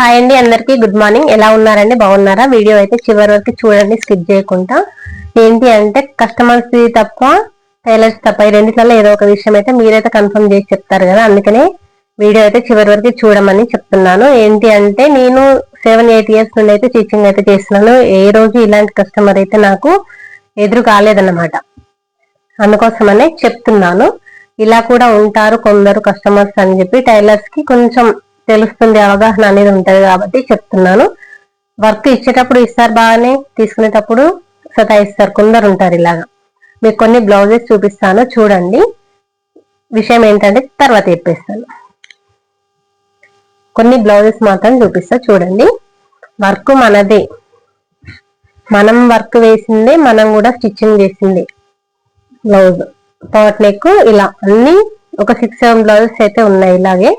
Hi అండి అందరికీ good morning. ఎలా ఉన్నారండి? బాగున్నారా? వీడియో అయితే చివరి వరకు చూడండి స్కిప్ చేయకుండా. ఏంటి అంటే కస్టమర్స్ తప్ప టైలర్స్ తప్ప ఈ రెండిట్లలో ఏదో ఒక విషయం అయితే మీరైతే కన్ఫర్మ్ చేసి చెప్తారు కదా. అందుకనే వీడియో అయితే చివరి వరకు చూడమని చెప్తున్నాను. ఏంటి అంటే నేను సెవెన్ ఎయిట్ ఇయర్స్ నుండి అయితే టీచింగ్ అయితే చేస్తున్నాను. ఏ రోజు ఇలాంటి కస్టమర్ అయితే నాకు ఎదురు కాలేదన్నమాట. అందుకోసమనే చెప్తున్నాను. ఇలా కూడా ఉంటారు కొందరు కస్టమర్స్ అని చెప్పి టైలర్స్కి కొంచెం తెలుస్తుంది అవగాహన అనేది ఉంటుంది కాబట్టి చెప్తున్నాను. వర్క్ ఇచ్చేటప్పుడు ఇస్తారు బాగానే తీసుకునేటప్పుడు సతాయిస్తారు. కొందరు ఉంటారు ఇలాగా. మీకు కొన్ని బ్లౌజెస్ చూపిస్తాను చూడండి. విషయం ఏంటంటే తర్వాత చెప్పేస్తాను. కొన్ని బ్లౌజెస్ మాత్రం చూపిస్తా చూడండి. వర్క్ మనదే. మనం వర్క్ వేసిందే మనం కూడా స్టిచ్చింగ్ చేసింది. బ్లౌజ్ పాట్ నెక్ ఇలా అన్ని ఒక సిక్స్ సెవెన్ బ్లౌజెస్ అయితే ఉన్నాయి ఇలాగే.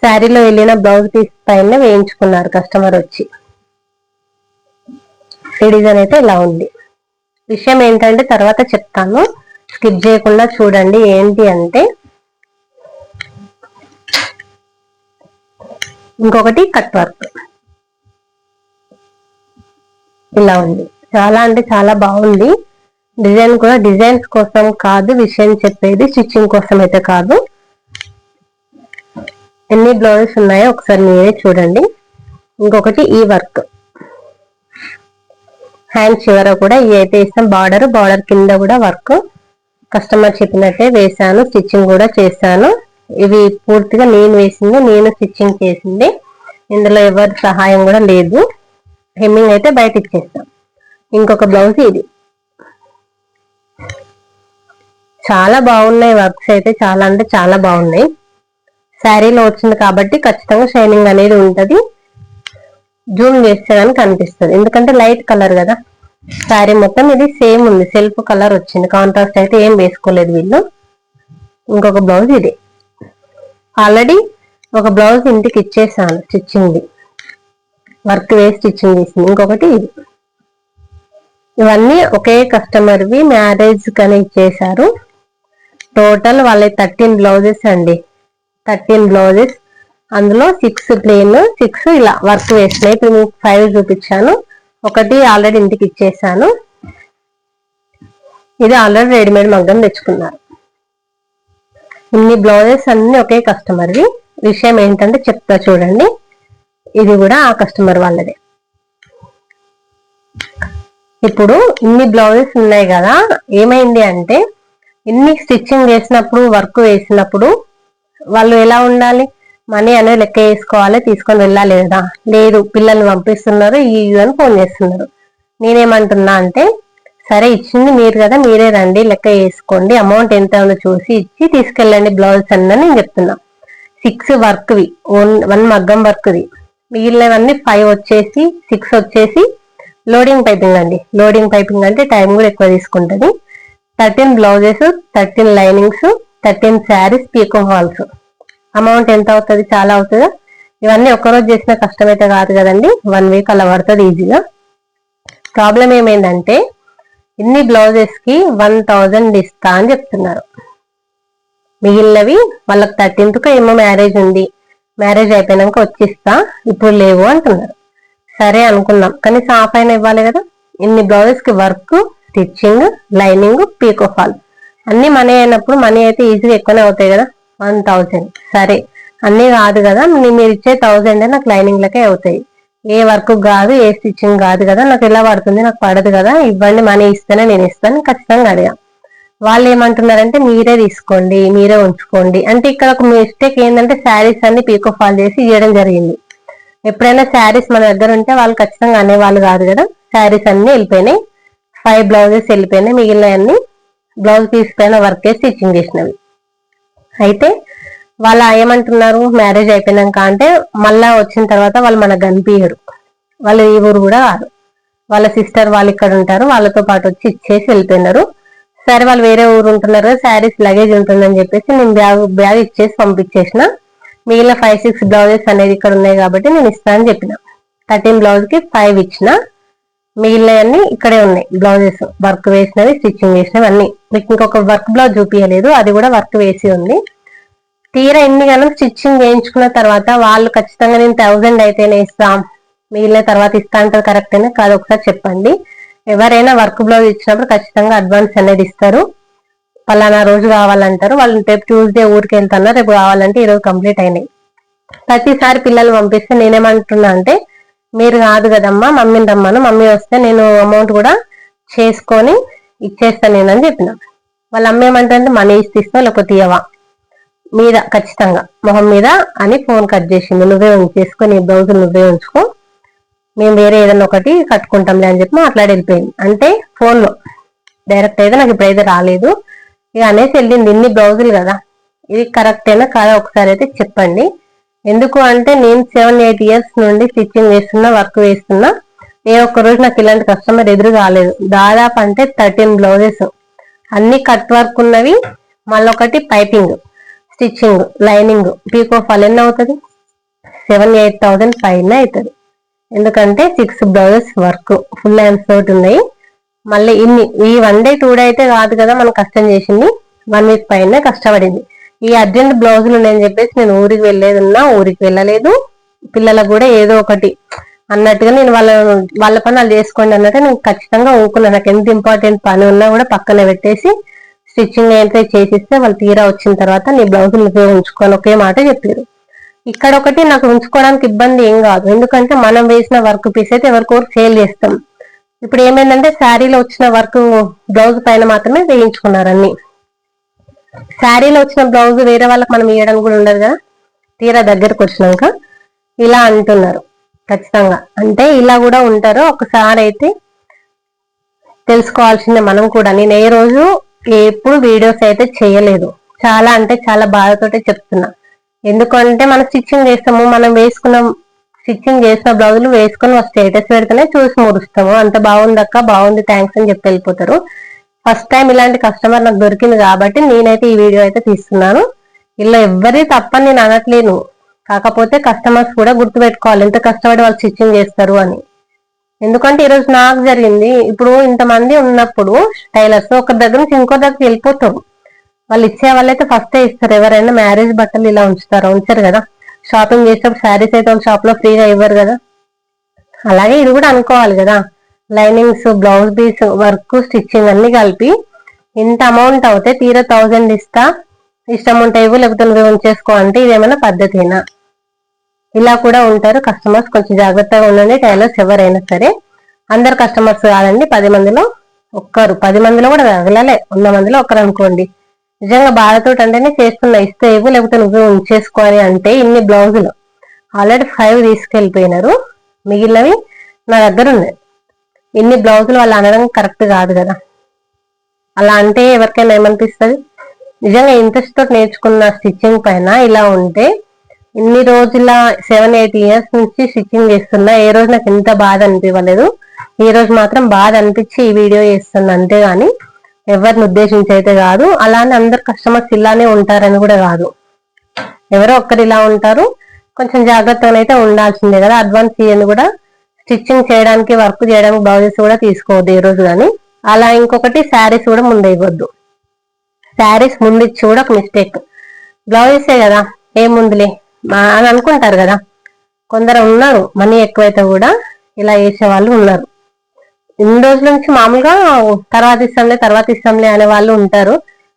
శారీలో వెళ్ళిన బ్లౌజ్ పీస్ పైన వేయించుకున్నారు కస్టమర్ వచ్చి. ఈ డిజైన్ అయితే ఇలా ఉంది. విషయం ఏంటంటే తర్వాత చెప్తాను. స్కిప్ చేయకుండా చూడండి ఏంటి అంటే ఇంకొకటి కట్ వర్క్ ఇలా ఉంది. చాలా అంటే చాలా బాగుంది. డిజైన్ కూడా డిజైన్స్ కోసం కాదు విషయం చెప్పేది స్టిచ్చింగ్ కోసం అయితే కాదు. ఎన్ని బ్లౌజెస్ ఉన్నాయో ఒకసారి మీరే చూడండి. ఇంకొకటి ఈ వర్క్. హ్యాండ్ చివర కూడా ఇవి అయితే ఇస్తాం. బార్డర్ బార్డర్ కింద కూడా వర్క్. కస్టమర్ చెప్పినట్టే వేసాను స్టిచ్చింగ్ కూడా చేశాను. ఇవి పూర్తిగా నేను వేసింది నేను స్టిచ్చింగ్ చేసింది. ఇందులో ఎవరి సహాయం కూడా లేదు. హెమ్మింగ్ అయితే బయట ఇచ్చేస్తాం. ఇంకొక బ్లౌజ్ ఇది. చాలా బాగున్నాయి వర్క్స్ అయితే. చాలా అంటే చాలా బాగున్నాయి. శారీలో వచ్చింది కాబట్టి ఖచ్చితంగా షైనింగ్ అనేది ఉంటుంది. జూమ్ చేస్తే కానీ కనిపిస్తుంది ఎందుకంటే లైట్ కలర్ కదా. శారీ మొత్తం ఇది సేమ్ ఉంది. సెల్ఫ్ కలర్ వచ్చింది. కాంట్రాస్ట్ అయితే ఏం వేసుకోలేదు వీళ్ళు. ఇంకొక బ్లౌజ్ ఇది. ఆల్రెడీ ఒక బ్లౌజ్ ఇంటికి ఇచ్చేసాను. స్టిచ్చింగ్ది. వర్క్ వేసి స్టిచ్చింగ్ చేసింది. ఇంకొకటి ఇది. ఇవన్నీ ఒకే కస్టమర్వి మ్యారేజ్ కానీ ఇచ్చేసారు టోటల్ వాళ్ళ థర్టీన్ బ్లౌజెస్ అండి. Thirteen blouses. అందులో సిక్స్ ప్లేన్ సిక్స్ ఇలా వర్క్ వేసినాయి ఇప్పుడు మీకు ఫైవ్ చూపించాను. ఒకటి ఆల్రెడీ ఇంటికి ఇచ్చేసాను. ఇది ఆల్రెడీ రెడీమేడ్ మగ్గం తెచ్చుకున్నారు. ఇన్ని బ్లౌజెస్ అన్ని ఒకే కస్టమర్వి విషయం ఏంటంటే చెప్తా చూడండి. ఇది కూడా ఆ కస్టమర్ వాళ్ళదే. ఇప్పుడు ఇన్ని బ్లౌజెస్ ఉన్నాయి కదా. ఏమైంది అంటే ఇన్ని స్టిచ్చింగ్ చేసినప్పుడు వర్క్ వేసినప్పుడు వాళ్ళు ఎలా ఉండాలి? మనీ అనేది లెక్క వేసుకోవాలి తీసుకొని వెళ్ళాలి కదా. లేదు పిల్లల్ని పంపిస్తున్నారు ఈ అని ఫోన్ చేస్తున్నారు. నేనేమంటున్నా అంటే సరే ఇచ్చింది మీరు కదా మీరే రండి లెక్క వేసుకోండి అమౌంట్ ఎంత ఉందో చూసి ఇచ్చి తీసుకెళ్ళండి బ్లౌజ్ అని నేను చెప్తున్నా. సిక్స్ వర్క్వి వన్ వన్ మగ్గం వర్క్ది మిగిలినవన్నీ ఫైవ్ వచ్చేసి సిక్స్ వచ్చేసి లోడింగ్ పైపింగ్ అండి. లోడింగ్ పైపింగ్ అంటే టైం కూడా ఎక్కువ తీసుకుంటుంది. Thirteen blouses thirteen linings thirteen saris pico halls. Amount ఎంత అవుతుంది చాలా అవుతుందా? ఇవన్నీ ఒక్కరోజు చేసిన కష్టం అయితే కాదు కదండి. వన్ వీక్ అలా పడుతుంది ఈజీగా. ప్రాబ్లం ఏమైందంటే ఇన్ని బ్లౌజెస్కి వన్ థౌజండ్ ఇస్తా అని చెప్తున్నారు. మిగిలినవి వాళ్ళకి థర్టీన్త్కు ఏమో మ్యారేజ్ ఉంది. మ్యారేజ్ అయిపోయినాక వచ్చిస్తా ఇప్పుడు లేవు అంటున్నారు. సరే అనుకున్నాం కానీ ఆఫ్ అయినా ఇవ్వాలి కదా. ఇన్ని బ్లౌజెస్కి work stitching lining pico fall అన్ని మనీ అయినప్పుడు మనీ అయితే ఈజీగా ఎక్కువనే అవుతాయి కదా. One thousand. సరే. అన్నీ కాదు కదా మీరు ఇచ్చే థౌజండ్ నాకు లైనింగ్లకే అవుతాయి. ఏ వర్క్ కాదు ఏ స్టిచ్చింగ్ కాదు కదా నాకు ఎలా పడుతుంది నాకు పడదు కదా ఇవ్వండి మనీ ఇస్తేనే నేను ఇస్తాను ఖచ్చితంగా అడిగా. వాళ్ళు ఏమంటున్నారంటే మీరే తీసుకోండి మీరే ఉంచుకోండి. అంటే ఇక్కడ ఒక మిస్టేక్ ఏంటంటే శారీస్ అన్ని పీకో ఫాల్ చేసి ఇవ్వడం జరిగింది. ఎప్పుడైనా శారీస్ మన దగ్గర ఉంటే వాళ్ళు ఖచ్చితంగా అనేవాళ్ళు కాదు కదా శారీస్ అన్ని వెళ్ళిపోయినాయి. ఫైవ్ బ్లౌజెస్ వెళ్ళిపోయినాయి మిగిలినవన్నీ బ్లౌజ్ పీస్ పైన వర్క్ చేసి స్టిచ్చింగ్ చేసినవి. అయితే వాళ్ళ ఏమంటున్నారు? మ్యారేజ్ అయిపోయినాక అంటే మళ్ళా వచ్చిన తర్వాత వాళ్ళు మనకు కనిపించరు వాళ్ళు ఈ ఊరు కూడా కాదు. వాళ్ళ సిస్టర్ వాళ్ళు ఇక్కడ ఉంటారు. వాళ్ళతో పాటు వచ్చి ఇచ్చేసి వెళ్ళిపోయినారు. సరే వాళ్ళు వేరే ఊరు ఉంటున్నారు శారీస్ లగేజ్ ఉంటుందని చెప్పేసి నేను బ్యాగ్ బ్యాగ్ ఇచ్చేసి పంపించేసిన. మిగిలిన ఫైవ్ సిక్స్ బ్లౌజెస్ అనేది ఇక్కడ ఉన్నాయి కాబట్టి నేను ఇస్తానని చెప్పిన. థర్టీన్ బ్లౌజ్కి ఫైవ్ ఇచ్చిన. మిగిలినవన్నీ ఇక్కడే ఉన్నాయి. బ్లౌజెస్ వర్క్ వేసినవి స్టిచ్చింగ్ చేసినవి అన్ని మీకు ఇంకొక వర్క్ బ్లౌజ్ చూపించలేదు అది కూడా వర్క్ వేసి ఉంది. తీరా ఎన్ని గనం స్టిచ్చింగ్ చేయించుకున్న తర్వాత వాళ్ళు ఖచ్చితంగా నేను థౌజండ్ అయితేనే ఇస్తాం. మిగిలిన తర్వాత ఇస్తా అంటారు కరెక్ట్ అయినా కాదు ఒకసారి చెప్పండి. ఎవరైనా వర్క్ బ్లౌజ్ ఇచ్చినప్పుడు ఖచ్చితంగా అడ్వాన్స్ అనేది ఇస్తారు. పలానా రోజు కావాలంటారు. వాళ్ళు రేపు ట్యూస్డే ఊరికి వెళ్తున్నారు రేపు కావాలంటే ఈరోజు కంప్లీట్ అయినాయి. ప్రతిసారి పిల్లలు పంపిస్తే నేనేమంటున్నా అంటే మీరు కాదు కదమ్మా మమ్మీని రమ్మను. మమ్మీ వస్తే నేను అమౌంట్ కూడా చేసుకొని ఇచ్చేస్తాను నేనని చెప్పిన. వాళ్ళ అమ్మ ఏమంటే మనీ ఇస్తిస్తావు లేకపోతే తీయవా మీద ఖచ్చితంగా. మొహం మీద అని ఫోన్ కట్ చేసింది. నువ్వే ఉంచేసుకో నీ బ్లౌజులు నువ్వే ఉంచుకో. మేము వేరే ఏదైనా ఒకటి కట్టుకుంటాంలే అని చెప్పి మాట్లాడి వెళ్ళిపోయింది. అంటే ఫోన్లో డైరెక్ట్ అయితే నాకు ఇప్పుడైతే రాలేదు. ఇక అనేసి వెళ్ళింది. ఇన్ని బ్లౌజులు కదా. ఇది కరెక్ట్ అయినా కాదా? ఒకసారి అయితే చెప్పండి. ఎందుకు అంటే నేను సెవెన్ ఎయిట్ ఇయర్స్ నుండి స్టిచ్చింగ్ వేస్తున్నా వర్క్ వేస్తున్నా ఏ ఒక్క రోజు నాకు ఇలాంటి కస్టమర్ ఎదురు కాలేదు. దాదాపు అంటే థర్టీన్ బ్లౌజెస్ అన్ని కట్ వర్క్ ఉన్నవి మళ్ళొకటి piping stitching lining pico fall ఎన్ని అవుతుంది? సెవెన్ ఎయిట్ థౌసండ్ పైన అవుతుంది. ఎందుకంటే six blouses work full hands తోటి ఉన్నాయి. మళ్ళీ ఇన్ని ఈ వన్ డే టూ డే అయితే కాదు కదా మనం కష్టం చేసింది. వన్ వీక్ పైన కష్టపడింది. ఈ అర్జెంట్ బ్లౌజులు ఉన్నాయని చెప్పేసి నేను ఊరికి వెళ్ళేది ఉన్నా ఊరికి వెళ్ళలేదు. పిల్లలకు కూడా ఏదో ఒకటి అన్నట్టుగా నేను వాళ్ళ వాళ్ళ పని వాళ్ళు చేసుకోండి అన్నట్టు నేను ఖచ్చితంగా ఊకున్నా నాకు ఎంత ఇంపార్టెంట్ పని ఉన్నా కూడా పక్కన పెట్టేసి స్టిచ్చింగ్ అయితే చేసిస్తే వాళ్ళు తీరా వచ్చిన తర్వాత నీ బ్లౌజులు నువ్వే ఉంచుకొని ఒకే మాట చెప్పారు ఇక్కడ ఒకటి నాకు ఉంచుకోవడానికి ఇబ్బంది ఏం కాదు. ఎందుకంటే మనం వేసిన వర్క్ పీస్ అయితే ఎవరికొరు సేల్ చేస్తాం. ఇప్పుడు ఏమైందంటే శారీలో వచ్చిన వర్క్ బ్లౌజ్ పైన మాత్రమే వేయించుకున్నారు అన్ని. శారీలో వచ్చిన బ్లౌజ్ వేరే వాళ్ళకి మనం ఇవ్వడం కూడా ఉండదు కదా? తీరా దగ్గరకు వచ్చినాక ఇలా అంటున్నారు ఖచ్చితంగా. అంటే ఇలా కూడా ఉంటారు. ఒకసారి అయితే తెలుసుకోవాల్సిందే మనం కూడా. నేను ఏ రోజు ఎప్పుడు వీడియోస్ అయితే చేయలేదు. చాలా అంటే చాలా బాధతోటే చెప్తున్నా. ఎందుకంటే మనం స్టిచ్చింగ్ చేస్తాము మనం వేసుకున్న స్టిచ్చింగ్ చేసిన బ్లౌజులు వేసుకొని స్టేటస్ పెడితేనే చూసి మురుస్తాము అంత బాగుంది అక్క బాగుంది థ్యాంక్స్ అని చెప్పి వెళ్ళిపోతారు. ఫస్ట్ టైం ఇలాంటి కస్టమర్ నాకు దొరికింది కాబట్టి నేనైతే ఈ వీడియో అయితే తీస్తున్నాను. ఇలా ఎవ్వరి తప్పని నేను అనట్లేను. కాకపోతే కస్టమర్స్ కూడా గుర్తుపెట్టుకోవాలి. ఎంత కష్టపడి వాళ్ళు స్టిచ్చింగ్ చేస్తారు అని. ఎందుకంటే ఈరోజు నాకు జరిగింది. ఇప్పుడు ఇంతమంది ఉన్నప్పుడు టైలర్స్ ఒక దగ్గర నుంచి ఇంకో దగ్గరికి వెళ్ళిపోతారు. వాళ్ళు ఇచ్చే వాళ్ళైతే ఫస్టే ఇస్తారు. ఎవరైనా మ్యారేజ్ బట్టలు ఇలా ఉంచుతారు ఉంచారు కదా. షాపింగ్ చేసేటప్పుడు శారీస్ అయితే వాళ్ళు షాప్లో ఫ్రీగా ఇవ్వరు కదా. అలాగే ఇది కూడా అనుకోవాలి కదా. Linings blouse piece work stitching అన్ని కలిపి ఇంత అమౌంట్ అవుతే తీరా థౌజండ్ ఇస్తా. ఇష్టం ఉంటే ఇవ్వు లేకపోతే నువ్వు ఉంచేసుకో అంటే ఇదేమైనా పద్ధతినా? ఇలా కూడా ఉంటారు కస్టమర్స్ కొంచెం జాగ్రత్తగా ఉండండి. టైలర్స్ ఎవరైనా సరే అందరు కస్టమర్స్ కాదండి. పది మందిలో ఒక్కరు. పది మందిలో కూడా తగలలే వంద మందిలో ఒక్కరు అనుకోండి. నిజంగా బాధతో అంటేనే చేస్తున్నా ఇస్తే ఇవ్వు లేకపోతే నువ్వు ఉంచేసుకోవాలి అంటే ఇన్ని బ్లౌజులు. ఆల్రెడీ ఫైవ్ తీసుకెళ్ళిపోయినారు. మిగిలినవి నా దగ్గర ఉన్నాయి. ఇన్ని బ్లౌజులు వాళ్ళు అనడం కరెక్ట్ కాదు కదా. అలా అంటే ఎవరికైనా ఏమనిపిస్తుంది? నిజంగా ఇంట్రెస్ట్ తోటి నేర్చుకున్న స్టిచ్చింగ్ పైన ఇలా ఉంటే ఇన్ని రోజుల సెవెన్ ఎయిట్ ఇయర్స్ నుంచి స్టిచ్చింగ్ చేస్తున్నా ఏ రోజు నాకు ఇంత బాధ అనిపించలేదు ఈ రోజు మాత్రం బాధ అనిపించి ఈ వీడియో చేస్తున్నా అంతేగాని ఎవరిని ఉద్దేశించి అయితే కాదు. అలానే అందరు కస్టమర్స్ ఇలానే ఉంటారని కూడా కాదు. ఎవరో ఒక్కరు ఇలా ఉంటారు. కొంచెం జాగ్రత్తగా అయితే ఉండాల్సిందే కదా అడ్వాన్స్ ఇవన్నీ కూడా స్టిచ్చింగ్ చేయడానికి వర్క్ చేయడానికి బ్లౌజెస్ కూడా తీసుకోవద్దు ఈ రోజు కానీ. అలా ఇంకొకటి శారీస్ కూడా ముందు ఇవ్వద్దు శారీస్ ముందు ఇచ్చి కూడా ఒక మిస్టేక్ బ్లౌజెసే కదా ఏముందిలే మా అని అనుకుంటారు కదా. కొందరు ఉన్నారు మనీ ఎక్కువైతే కూడా ఇలా వేసే వాళ్ళు ఉన్నారు. ఇన్ని రోజుల నుంచి మామూలుగా తర్వాత ఇస్తాంలే తర్వాత ఇస్తాంలే అనే వాళ్ళు ఉంటారు.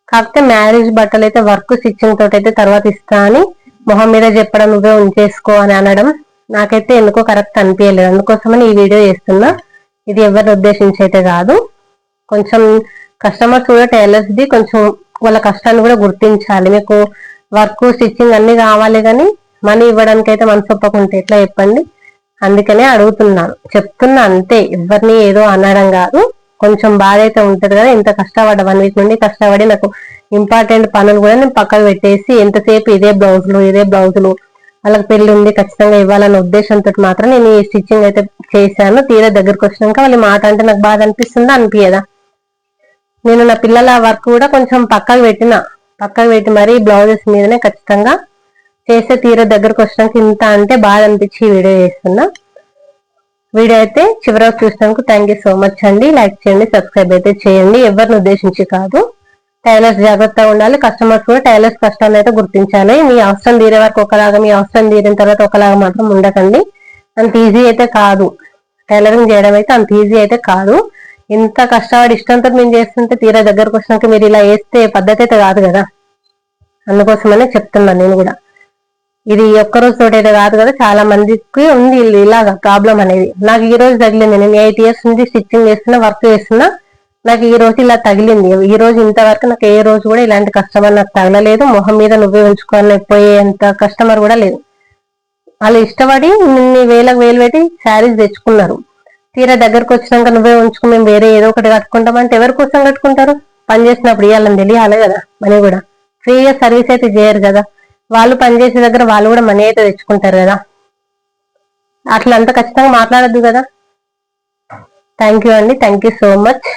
కాకపోతే మ్యారేజ్ బట్టలు అయితే వర్క్ స్టిచ్చింగ్ తోటైతే అయితే తర్వాత ఇస్తా అని మొహం మీద చెప్పడం నువ్వే ఉంచేసుకో అని అనడం నాకైతే ఎందుకో కరెక్ట్ అనిపించలేదు అందుకోసమని ఈ వీడియో చేస్తున్నా. ఇది ఎవరిని ఉద్దేశించి అయితే కాదు. కొంచెం కస్టమర్స్ కూడా టైలర్స్ది కొంచెం వాళ్ళ కష్టాన్ని కూడా గుర్తించాలి. మీకు వర్క్ స్టిచ్చింగ్ అన్ని కావాలి కానీ మనీ ఇవ్వడానికి అయితే మనసు ఒప్పకుంటే ఎట్లా చెప్పండి? అందుకనే అడుగుతున్నాను చెప్తున్నా అంతే. ఎవరిని ఏదో అనడం కాదు. కొంచెం బాధ అయితే ఉంటుంది కదా. ఇంత కష్టపడ్డ వన్ వీక్ నుండి కష్టపడి నాకు ఇంపార్టెంట్ పనులు కూడా నేను పక్కకు పెట్టేసి ఎంతసేపు ఇదే బ్లౌజులు ఇదే బ్లౌజులు వాళ్ళకి పెళ్ళి ఉంది ఖచ్చితంగా ఇవ్వాలన్న ఉద్దేశంతో మాత్రం నేను ఈ స్టిచ్చింగ్ అయితే చేశాను. తీరా దగ్గరకు వచ్చినాక వాళ్ళ మాట అంటే నాకు బాధ అనిపిస్తుందా అనిపించదా నేను నా పిల్లల వర్క్ కూడా కొంచెం పక్కకు పెట్టిన. పక్కకు పెట్టి మరీ బ్లౌజెస్ మీదనే ఖచ్చితంగా చేస్తే తీర దగ్గరకు వచ్చినాక ఇంత అంటే బాధ అనిపించి వీడియో చేస్తున్నా. వీడియో అయితే చివరకు చూసినందుకు థ్యాంక్ యూ సో మచ్ అండి. లైక్ చేయండి సబ్స్క్రైబ్ అయితే చేయండి. ఎవరిని ఉద్దేశించి కాదు. టైలర్స్ జాగ్రత్తగా ఉండాలి. కస్టమర్స్ కూడా టైలర్స్ కష్టాన్ని అయితే గుర్తించాలి. మీ అవసరం తీరే వరకు ఒకలాగా మీ అవసరం తీరిన తర్వాత ఒకలాగా మాత్రం ఉండకండి. అంత ఈజీ అయితే కాదు. టైలరింగ్ చేయడం అయితే అంత ఈజీ అయితే కాదు. ఇంత కష్టపడి ఇష్టంతో మేము చేస్తుంటే తీరా దగ్గరకు వచ్చినాక మీరు ఇలా వేస్తే పద్ధతి అయితే కాదు కదా. అందుకోసమనే చెప్తున్నాను నేను కూడా. ఇది ఒక్క రోజు తోటైతే కాదు కదా. చాలా మందికి ఉంది ఇలాగా ప్రాబ్లం అనేది. నాకు ఈ రోజు తగిలింది. నేను ఎయిట్ ఇయర్స్ నుంచి స్టిచ్చింగ్ చేస్తున్నా వర్క్ చేస్తున్నా. నాకు ఈ రోజు ఇలా తగిలింది. ఈ రోజు ఇంతవరకు నాకు ఏ రోజు కూడా ఇలాంటి కస్టమర్ నాకు తగలలేదు. మొహం మీద నువ్వే ఉంచుకొని పోయేంత కస్టమర్ కూడా లేదు. వాళ్ళు ఇష్టపడి నిన్ను వేలకు వేలు పెట్టి శారీస్ తెచ్చుకున్నారు. తీరా దగ్గరకు వచ్చినాక నువ్వే ఉంచుకుని మేము వేరే ఏదో ఒకటి కట్టుకుంటామంటే ఎవరి కోసం కట్టుకుంటారు? పని చేసినప్పుడు ఇవ్వాలని తెలియాలి కదా మనీ కూడా. ఫ్రీగా సర్వీస్ అయితే చేయరు కదా. వాళ్ళు పనిచేసే దగ్గర వాళ్ళు కూడా మనీ అయితే తెచ్చుకుంటారు కదా. అట్లా అంత ఖచ్చితంగా మాట్లాడద్దు కదా. థ్యాంక్ యూ అండి. Thank you so much